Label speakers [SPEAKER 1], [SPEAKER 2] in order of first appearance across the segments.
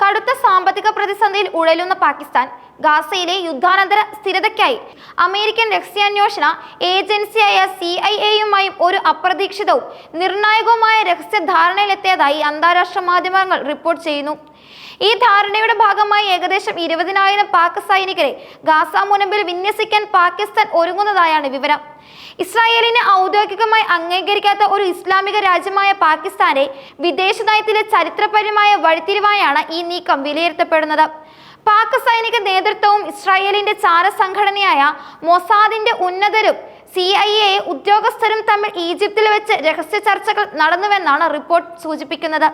[SPEAKER 1] കടുത്ത സാമ്പത്തിക പ്രതിസന്ധിയിൽ ഉഴലുന്ന പാകിസ്ഥാൻ ഗാസയിലെ യുദ്ധാനന്തര സ്ഥിരതയ്ക്കായി അമേരിക്കൻ രഹസ്യാന്വേഷണ ഏജൻസിയായ സി ഐ എയുമായും ഒരു അപ്രതീക്ഷിതവും നിർണായകവുമായ രഹസ്യ ധാരണയിലെത്തിയതായി അന്താരാഷ്ട്ര മാധ്യമങ്ങൾ റിപ്പോർട്ട് ചെയ്യുന്നു. ഈ ധാരണയുടെ ഭാഗമായി ഏകദേശം ഇരുപതിനായിരം പാക് സൈനികരെ ഗാസ മുനമ്പിൽ വിന്യസിക്കാൻ പാകിസ്ഥാൻ ഒരുങ്ങുന്നതായാണ് വിവരം. ഇസ്രായേലിനെ ഔദ്യോഗികമായി അംഗീകരിക്കാത്ത ഒരു ഇസ്ലാമിക രാജ്യമായ പാകിസ്ഥാനെ വിദേശ നയത്തിലെ ചരിത്രപരമായ വഴിത്തിരിവായാണ് ഈ നീക്കം വിലയിരുത്തപ്പെടുന്നത്. പാക് സൈനിക നേതൃത്വവും ഇസ്രായേലിന്റെ ചാര സംഘടനയായ മൊസാദിന്റെ ഉന്നതരും സി ഐ എ ഉദ്യോഗസ്ഥരും തമ്മിൽ ഈജിപ്തിൽ വെച്ച് രഹസ്യ ചർച്ചകൾ നടന്നുവെന്നാണ് റിപ്പോർട്ട് സൂചിപ്പിക്കുന്നത്.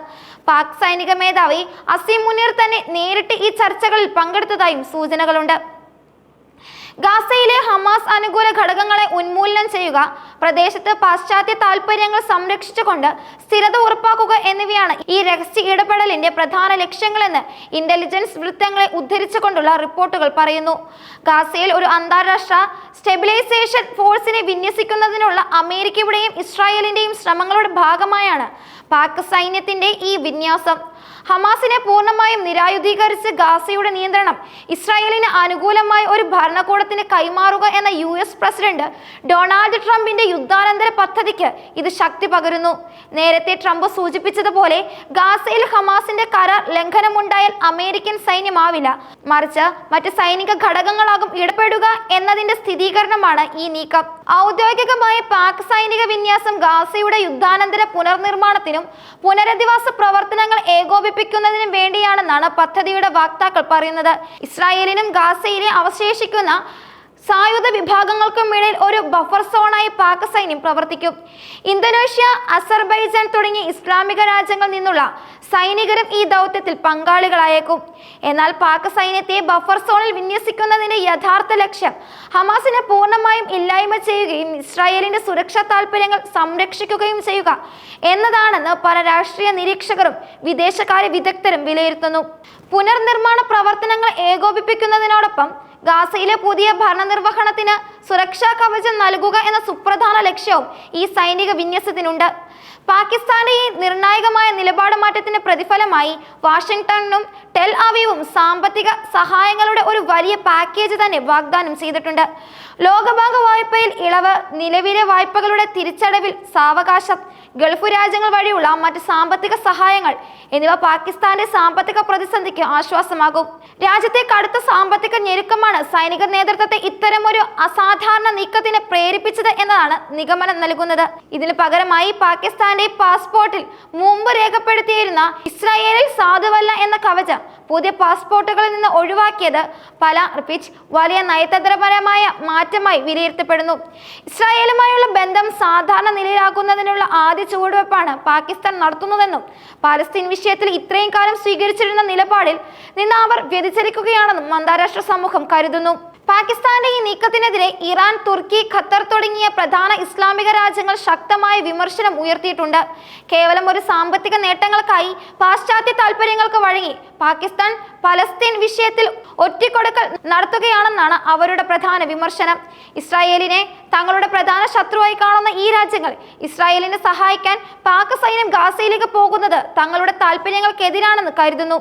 [SPEAKER 1] പാക് സൈനിക മേധാവി അസീം മുനീർ തന്നെ നേരിട്ട് ഈ ചർച്ചകളിൽ പങ്കെടുത്തതായും സൂചനകളുണ്ട്. ഗാസയിലെ ഹമാസ് അനുകൂല ഘടകങ്ങളെ ഉന്മൂലനം ചെയ്യുക പ്രദേശത്ത് പാശ്ചാത്യ താൽപര്യങ്ങൾ സംരക്ഷിച്ചുകൊണ്ട് സ്ഥിരത ഉറപ്പാക്കുക എന്നിവയാണ് ഈ രഹസ്യ ഇടപെടലിന്റെ പ്രധാന ലക്ഷ്യങ്ങളെന്ന് ഇന്റലിജൻസ് വൃത്തങ്ങളെ ഉദ്ധരിച്ചുകൊണ്ടുള്ള റിപ്പോർട്ടുകൾ പറയുന്നു. ഗാസയിൽ ഒരു അന്താരാഷ്ട്ര സ്റ്റെബിലൈസേഷൻ ഫോഴ്സിനെ വിന്യസിക്കുന്നതിനുള്ള അമേരിക്കയുടെയും ഇസ്രായേലിന്റെയും ശ്രമങ്ങളുടെ ഭാഗമായാണ് പാക് സൈന്യത്തിന്റെ ഈ വിന്യാസം. ഹമാസിനെ പൂർണമായും നിരായുധീകരിച്ച് ഗാസയുടെ നിയന്ത്രണം ഇസ്രായേലിന് അനുകൂലമായ ഒരു ഭരണകൂടത്തിന് കൈമാറുക എന്ന യു എസ് പ്രസിഡന്റ് ഡൊണാൾഡ് ട്രംപിന്റെ യുദ്ധാനന്തര പദ്ധതിക്ക് ഇത് ശക്തി പകരുന്നു. നേരത്തെ ട്രംപ് സൂചിപ്പിച്ചതുപോലെ ഗാസയിൽ ഹമാസിന്റെ കരാർ ലംഘനമുണ്ടായാൽ അമേരിക്കൻ സൈന്യമാവില്ല. മറിച്ച് മറ്റ് സൈനിക ഘടകങ്ങളാകും ഇടപെടുക എന്നതിന്റെ സ്ഥിരീകരണമാണ് ഈ നീക്കം. ഔദ്യോഗികമായി പാക് സൈനിക വിന്യാസം ഗാസയുടെ യുദ്ധാനന്തര പുനർനിർമ്മാണത്തിനും പുനരധിവാസ പ്രവർത്തനങ്ങൾ ഏകോപിപ്പിക്കുന്നതിനും വേണ്ടിയാണെന്നാണ് പദ്ധതിയുടെ വക്താക്കൾ പറയുന്നത്. ഇസ്രായേലിനും ഗാസയിലെ അവശേഷിക്കുന്ന സായുധ വിഭാഗങ്ങൾക്കും ഇടയിൽ ഒരു ബഫർ സോണായി പാക് സൈന്യം പ്രവർത്തിക്കും. ഇന്തോനേഷ്യ അസർബൈജാൻ തുടങ്ങിയ ഇസ്ലാമിക രാജ്യങ്ങളിൽ നിന്നുള്ള സൈനികരും ഈ ദൗത്യത്തിൽ പങ്കാളികളായേക്കും. എന്നാൽ പാക് സൈന്യത്തെ ബഫർ സോണിൽ വിന്യസിക്കുന്നതിന്റെ യഥാർത്ഥ ലക്ഷ്യം ഹമാസിനെ പൂർണമായും ഇല്ലായ്മ ചെയ്യുകയും ഇസ്രായേലിന്റെ സുരക്ഷാ താൽപര്യങ്ങൾ സംരക്ഷിക്കുകയും ചെയ്യുക എന്നതാണെന്ന് പല രാഷ്ട്രീയ നിരീക്ഷകരും വിദേശകാര്യ വിദഗ്ധരും വിലയിരുത്തുന്നു. പുനർനിർമ്മാണ പ്രവർത്തനങ്ങൾ ഏകോപിപ്പിക്കുന്നതിനോടൊപ്പം ഗാസയിലെ പുതിയ ഭരണനിർവഹണത്തിന് സുരക്ഷാ കവചം നൽകുക എന്ന സുപ്രധാന ലക്ഷ്യവും ഈ സൈനിക വിന്യസത്തിനുണ്ട്. പാകിസ്ഥാന്റെ ഈ നിർണായകമായ നിലപാട് മാറ്റത്തിന്റെ പ്രതിഫലമായി വാഷിംഗ്ടണും ടെൽ അവീവും സാമ്പത്തിക സഹായങ്ങളുടെ ഒരു വലിയ പാക്കേജ് തന്നെ വാഗ്ദാനം ചെയ്തിട്ടുണ്ട്. ലോകബാങ്ക് വായ്പയിൽ ഇളവ് നിലവിലെ വായ്പകളുടെ തിരിച്ചടവിൽ സാവകാശം ഗൾഫ് രാജ്യങ്ങൾ വഴിയുള്ള മറ്റ് സാമ്പത്തിക സഹായങ്ങൾ എന്നിവ പാകിസ്ഥാന്റെ സാമ്പത്തിക പ്രതിസന്ധിക്ക് ആശ്വാസമാകും. രാജ്യത്തെ കടുത്ത സാമ്പത്തിക ഞെരുക്കമാണ് സൈനിക നേതൃത്വത്തെ ഇത്തരമൊരു അസാധാരണ നീക്കത്തിന് പ്രേരിപ്പിച്ചത് എന്നതാണ് നിഗമനം നൽകുന്നത്. ഇതിന് പകരമായി പാകിസ്ഥാന്റെ പാസ്പോർട്ടിൽ മുമ്പ് രേഖപ്പെടുത്തിയിരുന്ന ഇസ്രായേലിൽ സാധുവല്ല എന്ന കവച പുതിയ പാസ്പോർട്ടുകളിൽ നിന്ന് ഒഴിവാക്കിയത് പല റിപ്പിച്ച് വലിയ നയതന്ത്രപരമായ മാറ്റമായി വിലയിരുത്തപ്പെടുന്നു. ഇസ്രായേലുമായുള്ള ബന്ധം സാധാരണ നിലയിലാക്കുന്നതിനുള്ള ആദ്യ ചുവടുവെപ്പാണ് പാകിസ്ഥാൻ നടത്തുന്നതെന്നും പാലസ്തീൻ വിഷയത്തിൽ ഇത്രയും കാലം സ്വീകരിച്ചിരുന്ന നിലപാടിൽ നിന്ന് അവർ വ്യതിചലിക്കുകയാണെന്നും അന്താരാഷ്ട്ര സമൂഹം കരുതുന്നു. പാകിസ്ഥാന്റെ ഈ നീക്കത്തിനെതിരെ ഇറാൻ തുർക്കി ഖത്തർ തുടങ്ങിയ പ്രധാന ഇസ്ലാമിക രാജ്യങ്ങൾ ശക്തമായ വിമർശനം ഉയർത്തിയിട്ടുണ്ട്. കേവലം ഒരു സാമ്പത്തിക നേട്ടങ്ങൾക്കായി പാശ്ചാത്യ താൽപര്യങ്ങൾക്ക് വഴങ്ങി പാകിസ്ഥാൻ പലസ്തീൻ വിഷയത്തിൽ ഒറ്റക്കൊടുക്കൽ നടത്തുകയാണെന്നാണ് അവരുടെ പ്രധാന വിമർശനം. ഇസ്രായേലിനെ തങ്ങളുടെ പ്രധാന ശത്രുവായി കാണുന്ന ഈ രാജ്യങ്ങൾ ഇസ്രായേലിനെ സഹായിക്കാൻ പാക് സൈന്യം ഗാസയിലേക്ക് പോകുന്നത് തങ്ങളുടെ താല്പര്യങ്ങൾക്കെതിരാണെന്ന് കരുതുന്നു.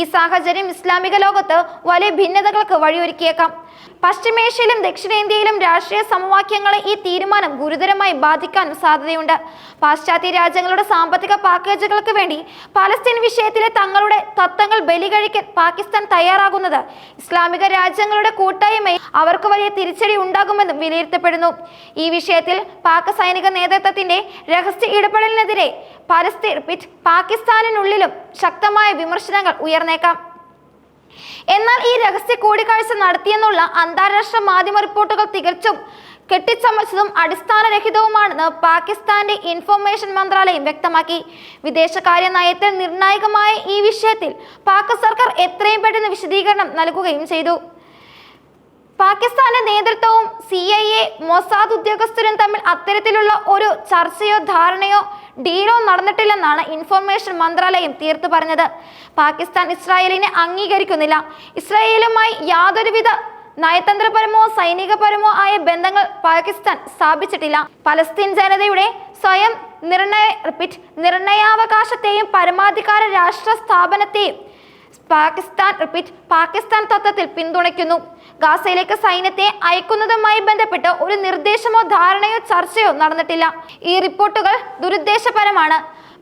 [SPEAKER 1] ഈ സാഹചര്യം ഇസ്ലാമിക ലോകത്ത് വലിയ ഭിന്നതകൾക്ക് വഴിയൊരുക്കിയേക്കാം. പശ്ചിമേഷ്യയിലും ദക്ഷിണേന്ത്യയിലും രാഷ്ട്രീയ സമവാക്യങ്ങളെ ഈ തീരുമാനം ഗുരുതരമായി ബാധിക്കാനും സാധ്യതയുണ്ട്. പാശ്ചാത്യ രാജ്യങ്ങളുടെ സാമ്പത്തിക പാക്കേജുകൾക്ക് വേണ്ടി പലസ്തീൻ വിഷയത്തിലെ തങ്ങളുടെ തത്വങ്ങൾ ബലികഴിക്കാൻ പാകിസ്ഥാൻ തയ്യാറാകുന്നത് ഇസ്ലാമിക രാജ്യങ്ങളുടെ കൂട്ടായ്മയിൽ അവർക്ക് വലിയ തിരിച്ചടി ഉണ്ടാകുമെന്നും വിലയിരുത്തപ്പെടുന്നു. ഈ വിഷയത്തിൽ പാക് സൈനിക നേതൃത്വത്തിന്റെ രഹസ്യ ഇടപെടലിനെതിരെ പലസ്തീൻ റിപ്പീറ്റ് പാകിസ്ഥാനിനുള്ളിലും ശക്തമായ വിമർശനങ്ങൾ ഉയർന്നേക്കാം. എന്നാൽ ഈ രഹസ്യ കൂടിക്കാഴ്ച നടത്തിയെന്നുള്ള അന്താരാഷ്ട്ര മാധ്യമ റിപ്പോർട്ടുകൾ തികച്ചും കെട്ടിച്ചമച്ചതും അടിസ്ഥാനരഹിതവുമാണെന്ന് പാകിസ്ഥാന്റെ ഇൻഫർമേഷൻ മന്ത്രാലയം വ്യക്തമാക്കി. വിദേശകാര്യ നയത്തിൽ നിർണായകമായ ഈ വിഷയത്തിൽ പാക് സർക്കാർ എത്രയും പെട്ടെന്ന് വിശദീകരണം നൽകുകയും ചെയ്തു. പാകിസ്ഥാന്റെ നേതൃത്വവും സി ഐ എ മൊസാദ് ഉദ്യോഗസ്ഥരും തമ്മിൽ അത്തരത്തിലുള്ള ഒരു ചർച്ചയോ ധാരണയോ ഡീലോ നടന്നിട്ടില്ലെന്നാണ് ഇൻഫർമേഷൻ മന്ത്രാലയം തീർത്തു പറഞ്ഞത്. പാകിസ്ഥാൻ ഇസ്രായേലിനെ അംഗീകരിക്കുന്നില്ല. ഇസ്രായേലുമായി യാതൊരുവിധ നയതന്ത്രപരമോ സൈനികപരമോ ആയ ബന്ധങ്ങൾ പാകിസ്ഥാൻ സ്ഥാപിച്ചിട്ടില്ല. പലസ്തീൻ ജനതയുടെ സ്വയം നിർണയ റിപ്പീറ്റ് നിർണയാവകാശത്തെയും പരമാധികാര രാഷ്ട്ര സ്ഥാപനത്തെയും പാകിസ്ഥാൻ റിപ്പീറ്റ് പാകിസ്ഥാൻ തത്വത്തിൽ പിന്തുണയ്ക്കുന്നു. ഗാസയിലേക്ക് സൈന്യത്തെ അയക്കുന്നതുമായി ബന്ധപ്പെട്ട് ഒരു നിർദ്ദേശമോ ധാരണയോ ചർച്ചയോ നടന്നിട്ടില്ല. ഈ റിപ്പോർട്ടുകൾ ദുരുദ്ദേശപരമാണ്.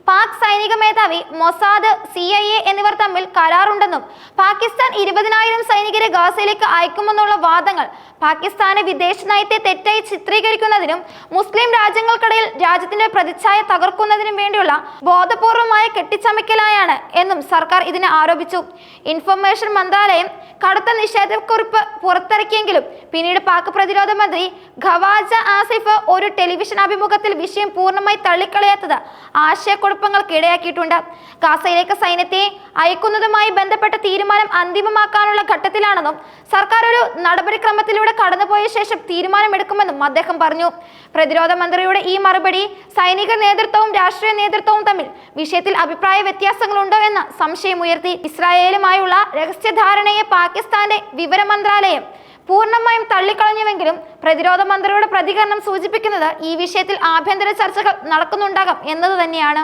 [SPEAKER 1] പാക് സൈനിക മേധാവി മൊസാദ് സി ഐ എ എന്നിവർ തമ്മിൽ കരാറുണ്ടെന്നും പാകിസ്ഥാൻ ഇരുപതിനായിരം സൈനികരെ ഗാസയിലേക്ക് അയക്കുമെന്നുള്ള വാദങ്ങൾ പാകിസ്ഥാന് വിദേശ നയത്തെ തെറ്റായി ചിത്രീകരിക്കുന്നതിനും മുസ്ലിം രാജ്യങ്ങൾക്കിടയിൽ രാജ്യത്തിന്റെ പ്രതിച്ഛായ തകർക്കുന്നതിനും വേണ്ടിയുള്ള ബോധപൂർവമായ കെട്ടിച്ചമയ്ക്കലായാണ് എന്നും സർക്കാർ ഇതിനെ ആരോപിച്ചു. ഇൻഫർമേഷൻ മന്ത്രാലയം കടുത്ത നിഷേധക്കുറിപ്പ് പുറത്തിറക്കിയെങ്കിലും പിന്നീട് പാക് പ്രതിരോധ മന്ത്രി ഖവാജ ആസിഫ് ഒരു ടെലിവിഷൻ അഭിമുഖത്തിൽ വിഷയം പൂർണമായി തള്ളിക്കളയാത്തത് ആശയക്കുഴപ്പങ്ങൾക്ക് ഇടയാക്കിയിട്ടുണ്ട് കാസയിലേക്ക് സൈന്യത്തെ അയക്കുന്നതുമായി ബന്ധപ്പെട്ട തീരുമാനം അന്തിമമാക്കാനുള്ള ഘട്ടത്തിലാണെന്നും സർക്കാർ ഒരു നടപടിക്രമത്തിലൂടെ കടന്നുപോയ ശേഷം തീരുമാനമെടുക്കുമെന്നും അദ്ദേഹം പറഞ്ഞു. പ്രതിരോധ മന്ത്രിയുടെ ഈ മറുപടി സൈനിക നേതൃത്വവും രാഷ്ട്രീയ നേതൃത്വവും തമ്മിൽ വിഷയത്തിൽ അഭിപ്രായ വ്യത്യാസങ്ങളുണ്ടോ എന്ന സംശയമുയർത്തി. ഇസ്രായേലുമായുള്ള രഹസ്യധാരണയെ പാകിസ്ഥാന്റെ വിവര മന്ത്രാലയം പൂർണമായും തള്ളിക്കളഞ്ഞുവെങ്കിലും പ്രതിരോധ മന്ത്രിയുടെ പ്രതികരണം സൂചിപ്പിക്കുന്നത് ഈ വിഷയത്തിൽ ആഭ്യന്തര ചർച്ചകൾ നടക്കുന്നുണ്ടാകാം എന്നത് തന്നെയാണ്.